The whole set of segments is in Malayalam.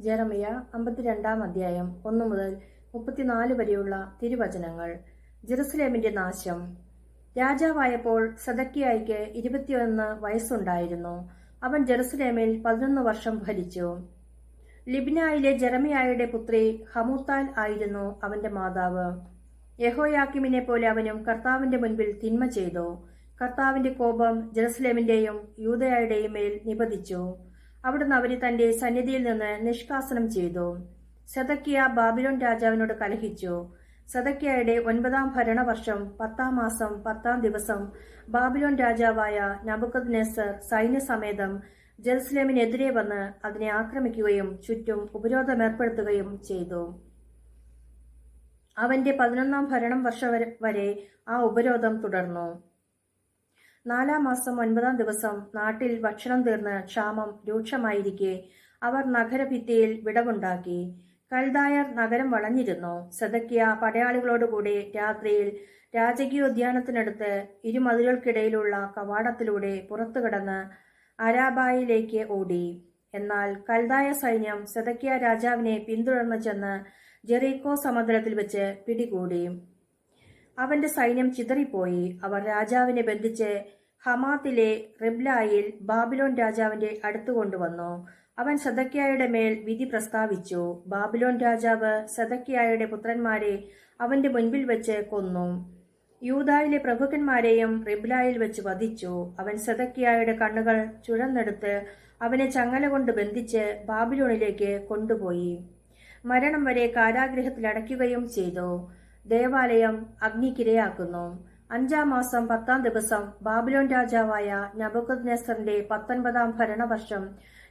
ജെറമിയ അമ്പത്തിരണ്ടാം അധ്യായം ഒന്നു മുതൽ മുപ്പത്തിനാല് വരെയുള്ള തിരുവചനങ്ങൾ. ജെറുസലേമിന്റെ നാശം. രാജാവായപ്പോൾ സദക്കിയായിക്ക് ഇരുപത്തിയൊന്ന് വയസ്സുണ്ടായിരുന്നു. അവൻ ജെറുസലേമിൽ പതിനൊന്ന് വർഷം ഭരിച്ചു. ലിബ്നായിലെ ജെറമിയായുടെ പുത്രി ഹമൂത്താൽ ആയിരുന്നു അവന്റെ മാതാവ്. യഹോയാക്കിമിനെ പോലെ അവനും കർത്താവിന്റെ മുൻപിൽ തിന്മ ചെയ്തു. കർത്താവിന്റെ കോപം ജെറുസലേമിന്റെയും യൂതയായുടെയും മേൽ നിപതിച്ചു അവിടുന്ന് അവരെ തന്റെ സന്നിധിയിൽ നിന്ന് നിഷ്കാസനം ചെയ്തു. സദക്കിയ ബാബിലോൺ രാജാവിനോട് കലഹിച്ചു. സദക്കിയയുടെ ഒൻപതാം ഭരണവർഷം പത്താം മാസം പത്താം ദിവസം ബാബിലോൺ രാജാവായ നബുക്കത് നെസർ സൈന്യസമേതം ജെറുസലേമിനെതിരെ വന്ന് അതിനെ ആക്രമിക്കുകയും ചുറ്റും ഉപരോധമേർപ്പെടുത്തുകയും ചെയ്തു. അവന്റെ പതിനൊന്നാം ഭരണം വർഷം വരെ ആ ഉപരോധം തുടർന്നു. നാലാം മാസം ഒൻപതാം ദിവസം നാട്ടിൽ ഭക്ഷണം തീർന്ന് ക്ഷാമം രൂക്ഷമായിരിക്കെ. അവർ നഗരഭിത്തിയിൽ വിടവുണ്ടാക്കി. കൽദായർ നഗരം വളഞ്ഞിരുന്നു. സദക്കിയ പടയാളികളോടുകൂടി രാത്രിയിൽ രാജകീയോദ്യാനത്തിനടുത്ത് ഇരുമതിലുകൾക്കിടയിലുള്ള കവാടത്തിലൂടെ പുറത്തു കടന്ന് അരാബായിലേക്ക് ഓടി. എന്നാൽ കൽദായ സൈന്യം സദക്കിയ രാജാവിനെ പിന്തുടർന്ന് ചെന്ന് ജെറീക്കോ സമതലത്തിൽ വെച്ച് പിടികൂടി. അവന്റെ സൈന്യം ചിതറിപ്പോയി. അവർ രാജാവിനെ ബന്ധിച്ച് ഹമാത്തിലെ റിബ്ലായിൽ ബാബിലോൺ രാജാവിന്റെ അടുത്തു കൊണ്ടുവന്നു. അവൻ സദക്കിയായുടെ മേൽ വിധി പ്രസ്താവിച്ചു. ബാബിലോൺ രാജാവ് സദക്കിയായുടെ പുത്രന്മാരെ അവന്റെ മുൻപിൽ വെച്ച് കൊന്നു. യൂതായിലെ പ്രഭുക്കന്മാരെയും റിബ്ലായിൽ വെച്ച് വധിച്ചു. അവൻ സദക്കിയായുടെ കണ്ണുകൾ ചുഴന്നെടുത്ത് അവനെ ചങ്ങല കൊണ്ട് ബന്ധിച്ച് ബാബിലോണിലേക്ക് കൊണ്ടുപോയി. മരണം വരെ കാരാഗ്രഹത്തിലടയ്ക്കുകയും ചെയ്തു. ദേവാലയം അഗ്നിക്കിരയാക്കുന്നു. അഞ്ചാം മാസം പത്താം ദിവസം ബാബിലോൺ രാജാവായ നബുക്കത് നെസറിന്റെ പത്തൊൻപതാം ഭരണവർഷം.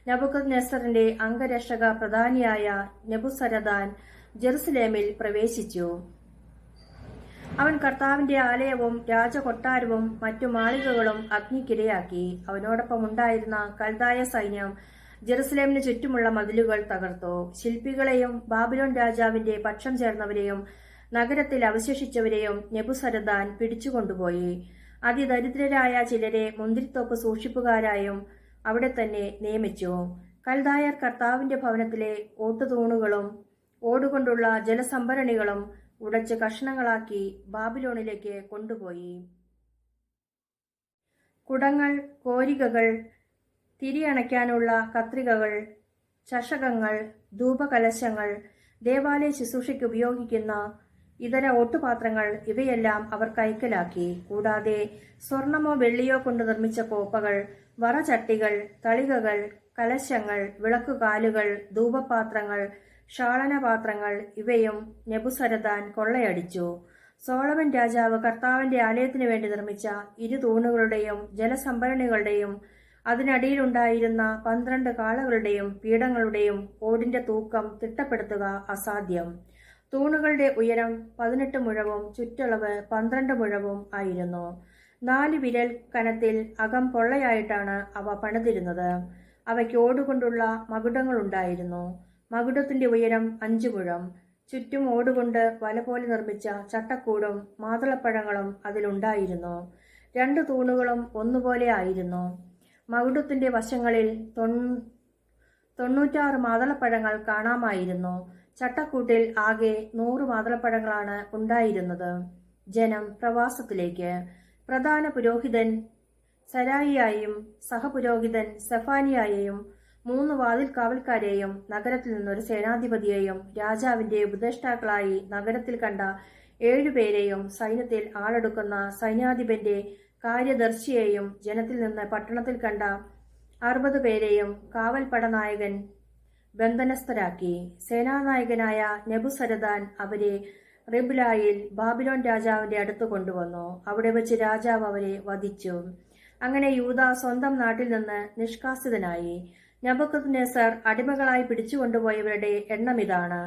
നബുക്കത് നെസറിന്റെ അംഗരക്ഷക പ്രധാനിയായ നബുസരദാൻ ജെറുസലേമിൽ പ്രവേശിച്ചു. അവൻ കർത്താവിന്റെ ആലയവും രാജകൊട്ടാരവും മറ്റു മാളികകളും അഗ്നിക്കിരയാക്കി. അവനോടൊപ്പം ഉണ്ടായിരുന്ന കൽതായ സൈന്യം ജെറുസലേമിന് ചുറ്റുമുള്ള മതിലുകൾ തകർത്തു. ശില്പികളെയും ബാബിലോൺ രാജാവിന്റെ പക്ഷം ചേർന്നവരെയും നഗരത്തിൽ അവശേഷിച്ചവരെയും നെബുസരദാൻ പിടിച്ചുകൊണ്ടുപോയി. അതിദരിദ്രരായ ചിലരെ മുന്തിരിത്തോപ്പ് സൂക്ഷിപ്പുകാരായും അവിടെ തന്നെ നിയമിച്ചു. കൽദായർ കർത്താവിന്റെ ഭവനത്തിലെ ഓട്ടുതൂണുകളും ഓടുകൊണ്ടുള്ള ജലസംഭരണികളും ഉടച്ച് കഷ്ണങ്ങളാക്കി ബാബിലോണിലേക്ക് കൊണ്ടുപോയി. കുടങ്ങൾ കോരികകൾ തിരിയണയ്ക്കാനുള്ള കത്രികകൾ ചഷകങ്ങൾ ധൂപകലശങ്ങൾ ദേവാലയ ശുശ്രൂഷയ്ക്ക് ഉപയോഗിക്കുന്ന ഇതര ഓട്ടുപാത്രങ്ങൾ ഇവയെല്ലാം അവർ കൈക്കലാക്കി കൂടാതെ സ്വർണമോ വെള്ളിയോ കൊണ്ട് നിർമ്മിച്ച കോപ്പകൾ വറചട്ടികൾ തളികകൾ കലശങ്ങൾ വിളക്കുകാലുകൾ ധൂപപാത്രങ്ങൾ ഷാളനപാത്രങ്ങൾ ഇവയും നെബുസരദാൻ കൊള്ളയടിച്ചു. സോളമൻ രാജാവ് കർത്താവിന്റെ ആലയത്തിനു വേണ്ടി നിർമ്മിച്ച ഇരു തൂണുകളുടെയും ജലസംഭരണികളുടെയും അതിനടിയിലുണ്ടായിരുന്ന പന്ത്രണ്ട് കാളകളുടെയും പീഠങ്ങളുടെയും ഓടിന്റെ തൂക്കം തിട്ടപ്പെടുത്തുക അസാധ്യം. തൂണുകളുടെ ഉയരം പതിനെട്ട് മുഴവും ചുറ്റളവ് പന്ത്രണ്ട് മുഴവും ആയിരുന്നു. നാല് വിരൽ കനത്തിൽ അകം പൊള്ളയായിട്ടാണ് അവ പണിതിരുന്നത്. അവയ്ക്ക് ഓടുകൊണ്ടുള്ള മകുടങ്ങളുണ്ടായിരുന്നു. മകുടത്തിന്റെ ഉയരം അഞ്ച് മുഴം. ചുറ്റും ഓടുകൊണ്ട് വല പോലെ നിർമ്മിച്ച ചട്ടക്കൂടും മാതളപ്പഴങ്ങളും അതിലുണ്ടായിരുന്നു. രണ്ട് തൂണുകളും ഒന്നുപോലെ ആയിരുന്നു. മകുടത്തിന്റെ വശങ്ങളിൽ തൊണ്ണൂ തൊണ്ണൂറ്റാറ് മാതളപ്പഴങ്ങൾ കാണാമായിരുന്നു. ചട്ടക്കൂട്ടിൽ ആകെ നൂറ് മാതളപ്പഴങ്ങളാണ് ഉണ്ടായിരുന്നത്. ജനം പ്രവാസത്തിലേക്ക്. പ്രധാന പുരോഹിതൻ സരായിയായും സഹപുരോഹിതൻ സെഫാനിയായെയും മൂന്ന് വാതിൽ കാവൽക്കാരെയും നഗരത്തിൽ നിന്നൊരു സേനാധിപതിയെയും രാജാവിന്റെ ഉപദേഷ്ടാക്കളായി നഗരത്തിൽ കണ്ട ഏഴുപേരെയും സൈന്യത്തിൽ ആളെടുക്കുന്ന സൈന്യാധിപന്റെ കാര്യദർശിയെയും ജനത്തിൽ നിന്ന് പട്ടണത്തിൽ കണ്ട അറുപത് പേരെയും കാവൽപ്പടനായകൻ ബന്ധനസ്ഥരാക്കി സേനാനായകനായ നെബുസരദാൻ അവരെ റിബ്ലായിൽ ബാബിലോൺ രാജാവിന്റെ അടുത്ത് കൊണ്ടുവന്നു. അവിടെ വെച്ച് രാജാവ് അവരെ വധിച്ചു. അങ്ങനെ യൂത സ്വന്തം നാട്ടിൽ നിന്ന് നിഷ്കാസിതനായി. നബുക്കത് നെസർ അടിമകളായി പിടിച്ചുകൊണ്ടുപോയവരുടെ എണ്ണം ഇതാണ്.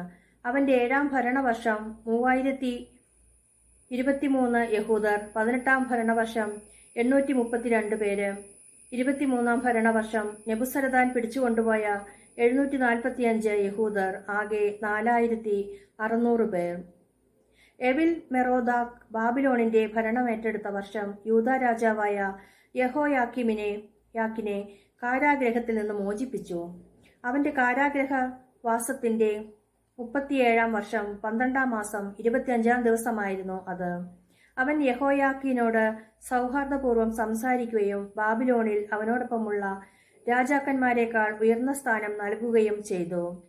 അവന്റെ ഏഴാം ഭരണവർഷം മൂവായിരത്തി ഇരുപത്തിമൂന്ന് യഹൂദർ പതിനെട്ടാം ഭരണവർഷം എണ്ണൂറ്റി മുപ്പത്തിരണ്ട് പേര്. ഇരുപത്തിമൂന്നാം ഭരണവർഷം നെബുസരദാൻ പിടിച്ചുകൊണ്ടുപോയ എഴുന്നൂറ്റി നാൽപ്പത്തിയഞ്ച് യഹൂദർ ആകെ നാലായിരത്തി അറുന്നൂറ് പേർ. എവിൽ മെറോദാക് ബാബിലോണിന്റെ ഭരണമേറ്റെടുത്ത വർഷം യൂത രാജാവായ യഹോയാക്കിമിനെ യാക്കിനെ കാരാഗ്രഹത്തിൽ നിന്ന് മോചിപ്പിച്ചു. അവന്റെ കാരാഗ്രഹ വാസത്തിന്റെ മുപ്പത്തിയേഴാം വർഷം പന്ത്രണ്ടാം മാസം ഇരുപത്തിയഞ്ചാം ദിവസമായിരുന്നു അത്. അവൻ യഹോയാക്കീനോട് സൗഹാർദ്ദപൂർവം സംസാരിക്കുകയും ബാബിലോണിൽ അവനോടൊപ്പമുള്ള രാജാക്കന്മാരെക്കാൾ ഉയർന്ന സ്ഥാനം നൽകുകയും ചെയ്തു.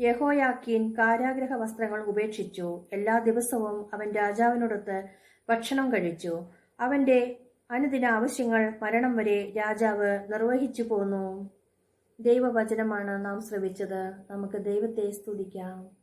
യഹോയാക്കീൻ കാരാഗ്രഹ വസ്ത്രങ്ങൾ ഉപേക്ഷിച്ചു. എല്ലാ ദിവസവും അവൻ രാജാവിനോടൊത്ത് ഭക്ഷണം കഴിച്ചു. അവന്റെ അനുദിന ആവശ്യങ്ങൾ മരണം വരെ രാജാവ് നിർവഹിച്ചു പോന്നു. ദൈവവചനമാണ് നാം ശ്രവിച്ചത്. നമുക്ക് ദൈവത്തെ സ്തുതിക്കാം.